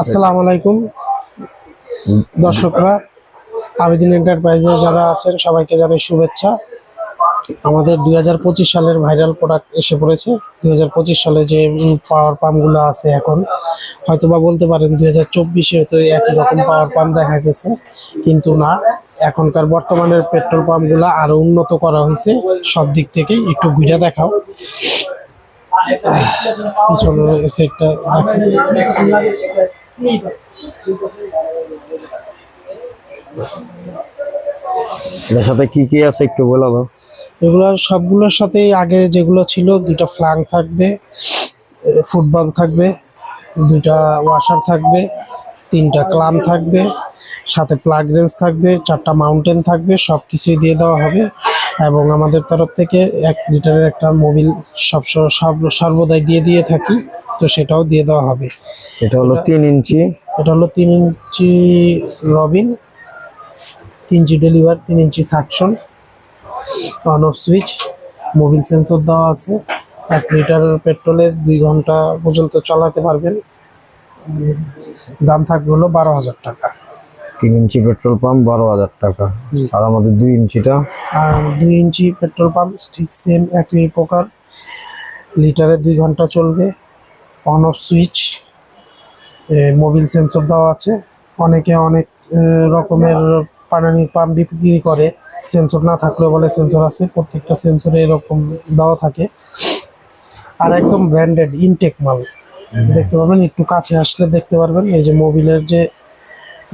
আসসালামু আলাইকুম। দর্শকরা, আবেদিন এন্টারপ্রাইজে যারা আছেন, সবাইকে জানাই শুভেচ্ছা। আমাদের দুই হাজার পঁচিশ সালের ভাইরাল প্রোডাক্ট এসে পড়েছে। দুই হাজার পঁচিশ সালে যে পাওয়ার পাম্পগুলো আছে এখন হয়তো বা বলতে পারেন দুই হাজার চব্বিশে তো একই রকম পাওয়ার পাম্প দেখা গেছে, কিন্তু না, এখনকার বর্তমানের পেট্রোল পাম্পগুলো আরও উন্নত করা হয়েছে। সব দিক থেকে একটু ঘুরে দেখাও। পিছনে সেটটা এটার সাথে কি কি আছে একটু বলো এগুলো সবগুলোর সাথেই আগে যেগুলো ছিল দুইটা ফ্লাং থাকবে ফুটবল থাকবে দুইটা ওয়াশার থাকবে তিনটা ক্লাম থাকবে সাথে প্লাগ রেঞ্জ থাকবে চারটা মাউন্টেন থাকবে সব কিছুই দিয়ে দেওয়া হবে। এবং আমাদের তরফ থেকে এক লিটারের একটা মোবিল সব সব সর্বদাই দিয়ে দিয়ে থাকি তো সেটাও দিয়ে দেওয়া হবে। এটা হলো তিন ইঞ্চি। এটা হলো তিন ইঞ্চি রবিন তিন ইঞ্চি ডেলিভার তিন inch suction on off switch Mobil sensor দেওয়া আছে। এক লিটার পেট্রোলে দুই ঘণ্টা পর্যন্ত চালাতে পারবেন। দাম থাকবে হলো বারো হাজার টাকা। তিন ইঞ্চি পেট্রোল পাম্প বারো হাজার টাকা। আর আমাদের দুই ইঞ্চিটা? আর দুই ইঞ্চি পেট্রোল পাম্প ঠিক সেম একই প্রকার। লিটারে দুই ঘণ্টা চলবে। On off switch Mobil sensor দেওয়া আছে। অনেকে অনেক রকমের পানি পাম্প বিক্রি করে। সেন্সর না থাকলেও বলে সেন্সর আছে। প্রত্যেকটা সেন্সরে এরকম দেওয়া থাকে। আর একদম ব্র্যান্ডেড ইনটেক মাল। দেখতে পারবেন একটু কাছে আসলে দেখতে পারবেন। এই যে মোবিলের যে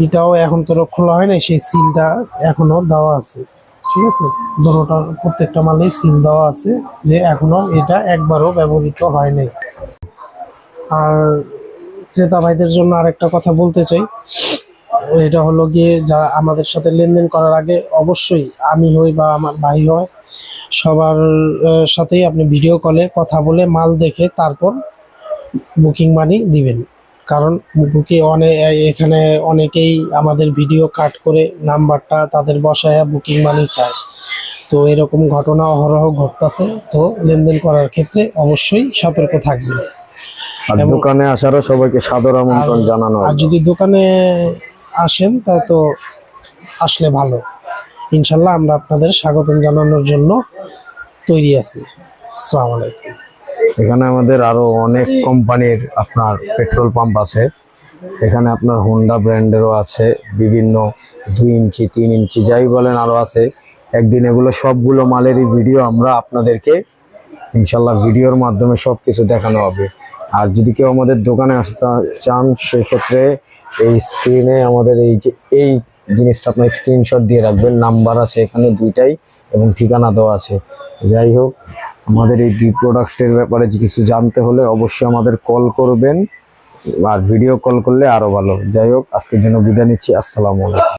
এটাও এখন তো খোলা হয় নাই, সেই সিলটা এখনও দেওয়া আছে, ঠিক আছে? দোনোটা প্রত্যেকটা মালেই সিল দেওয়া আছে, যে এখনও এটা একবারও ব্যবহৃত হয় নাই। আর ক্রেতা ভাইদের জন্য আরেকটা কথা বলতে চাই, এটা হলো গিয়ে যা আমাদের সাথে লেনদেন করার আগে অবশ্যই আমি হই বা আমার ভাই হয়, সবার সাথেই আপনি ভিডিও কলে কথা বলে মাল দেখে তারপর বুকিং মানি দিবেন। কারণ বুকে অনেক এখানে অনেকেই আমাদের ভিডিও কাট করে নাম্বারটা তাদের বসায় বুকিং মানি চায়। তো এরকম ঘটনা অহরহ ঘটতেছে। তো লেনদেন করার ক্ষেত্রে অবশ্যই সতর্ক থাকবেন। আর দোকানে আসারও সবাইকে সাদর আমন্ত্রণ জানানো আর যদি দোকানে আসেন তা তো আসলে ভালো। ইনশাল্লাহ আমরা আপনাদের স্বাগতম জানানোর জন্য তৈরি আছি। আসসালামু আলাইকুম। এখানে আমাদের আরও অনেক কোম্পানির আপনার পেট্রোল পাম্প আছে। এখানে আপনার হোন্ডা ব্র্যান্ডেরও আছে, বিভিন্ন দুই ইঞ্চি, তিন ইঞ্চি, যাই বলেন আরও আছে। একদিন এগুলো সবগুলো মালেরই ভিডিও আমরা আপনাদেরকে ইনশাল্লাহ ভিডিওর মাধ্যমে সব কিছু দেখানো হবে। আর যদি কেউ আমাদের দোকানে আসতে চান, সেক্ষেত্রে এই স্ক্রিনে আমাদের এই যে, এই জিনিসটা আপনার স্ক্রিনশট দিয়ে রাখবেন। নাম্বার আছে এখানে দুইটাই এবং ঠিকানা দেওয়া আছে। যাই হোক, আমাদের এই দুই প্রোডাক্টের ব্যাপারে কিছু জানতে হলে অবশ্যই আমাদের কল করবেন। আর ভিডিও কল করলে আরও ভালো। যাই হোক, আজকের জন্য বিদায় নিচ্ছি। আসসালামু আলাইকুম।